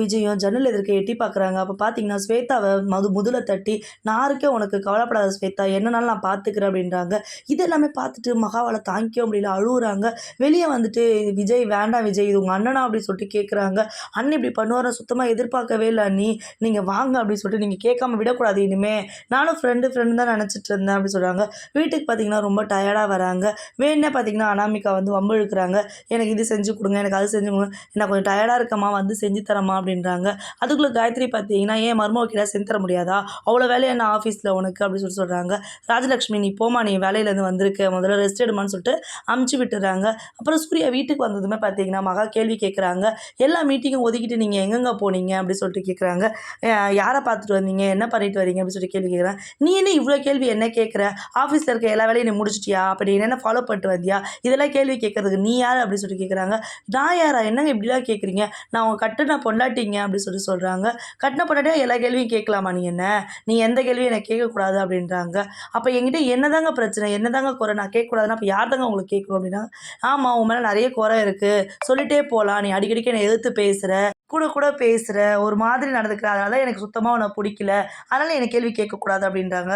விஜயும் ஜன்னல் எதிர்க்க எட்டி பார்க்குறாங்க அப்போ பார்த்தீங்கன்னா ஸ்வேதாவை மது முதுல தட்டி நான் இருக்கேன் உனக்கு கவலைப்படாத ஸ்வேதா என்னன்னாலும் நான் பார்த்துக்கிறேன் அப்படின்றாங்க. இதெல்லாமே பார்த்துட்டு மகாவால் தாங்கிக்க முடியல அழுகுறாங்க வெளியே வந்துட்டு விஜய் வேண்டாம் விஜய் இது உங்கள் அண்ணனா அப்படின்னு சொல்லிட்டு கேட்குறாங்க அண்ணன் இப்படி பண்ணுவார சுத்தமாக எதிர்பார்க்கவே இல்லை நீ நீங்கள் வாங்க அப்படின்னு சொல்லிட்டு நீங்கள் கேட்காம விடக்கூடாது இனிமே. நானும் ஃப்ரெண்டு ஃப்ரெண்டு தான் நினச்சிட்டு இருந்தேன் அப்படின்னு சொல்கிறாங்க வீட்டுக்கு பார்த்தீங்கன்னா ரொம்ப டயர்டாக வராங்க. வேணா பார்த்தீங்கன்னா அனாமிகா வந்து வம்பு இழுக்கிறாங்க. எனக்கு இது செஞ்சு கொடுங்க எனக்கு அது செஞ்சு கொடுங்க. நான் கொஞ்சம் டயர்டாக இருக்கம்மா வந்து செஞ்சு தரமா அப்படின்றாங்க. அதுக்குள்ளே காயத்ரி பார்த்தீங்கன்னா ஏன் மர்ம கிட்ட செஞ்சு தர முடியாதா? அவ்வளோ வேலையை என்ன ஆஃபீஸில் உனக்கு? அப்படின்னு சொல்லி சொல்கிறாங்க ராஜலக்ஷ்மி நீ போமா நீ வேலையிலேருந்து வந்திருக்க. முதல்ல ரெஸ்ட் எடுமான்னு சொல்லிட்டு அமுச்சு விட்டுறாங்க. அப்புறம் சூர்யா வீட்டுக்கு வந்ததுமே பார்த்தீங்கன்னா மகா கேள்வி கேட்குறாங்க எல்லா மீட்டிங்கும் ஒதுக்கிட்டு நீங்கள் எங்கெங்கே போனீங்க? அப்படின்னு சொல்லிட்டு கேட்குறாங்க யாரை பார்த்துட்டு வந்தீங்க? என்ன பண்ணிட்டு வரீங்க? அப்படின்னு சொல்லிட்டு கேள்வி கேட்குறேன் நீ என்ன இவ்வளோ கேள்வி என்ன கேட்குற ஆஃபீஸில் இருக்க எல்லா வேலையும் நீ முடிச்சிட்டியா? அப்படி என்ன ஃபாலோ பண்ணிட்டு வந்தியா? இதெல்லாம் கேள்வி கேட்கறதுக்கு நீ யார்? அப்படின்னு சொல்லிட்டு கேட்குறாங்க நான் யாரா? என்னங்க இப்படிலாம் கேட்குறீங்க நான் உங்க கட்டுன பொண்டாட்டிங்க அப்படின்னு சொல்லி சொல்கிறாங்க கட்டின பொண்டாட்டியாக எல்லா கேள்வியும் கேட்கலாமா? நீ என்ன? நீ எந்த கேள்வியும் எனக்கு கேட்கக்கூடாது அப்படின்றாங்க. அப்போ என்கிட்ட என்னதாங்க பிரச்சனை? என்னதாங்க குறை? நான் கேட்கக்கூடாதுன்னா அப்போ யார் தாங்க உங்களுக்கு கேட்கணும் அப்படின்னா? ஆமாம் உன் மேலே நிறைய குறை இருக்குது சொல்லிட்டே போகலாம் நீ அடிக்கடிக்கு என்னை எதிர்த்து பேசுகிற கூட கூட பேசுகிற ஒரு மாதிரி நடந்துக்கிற. அதனால தான் எனக்கு சுத்தமாக உன்னை பிடிக்கல. அதனால் எனக்கு கேள்வி கேட்கக்கூடாது அப்படின்றாங்க.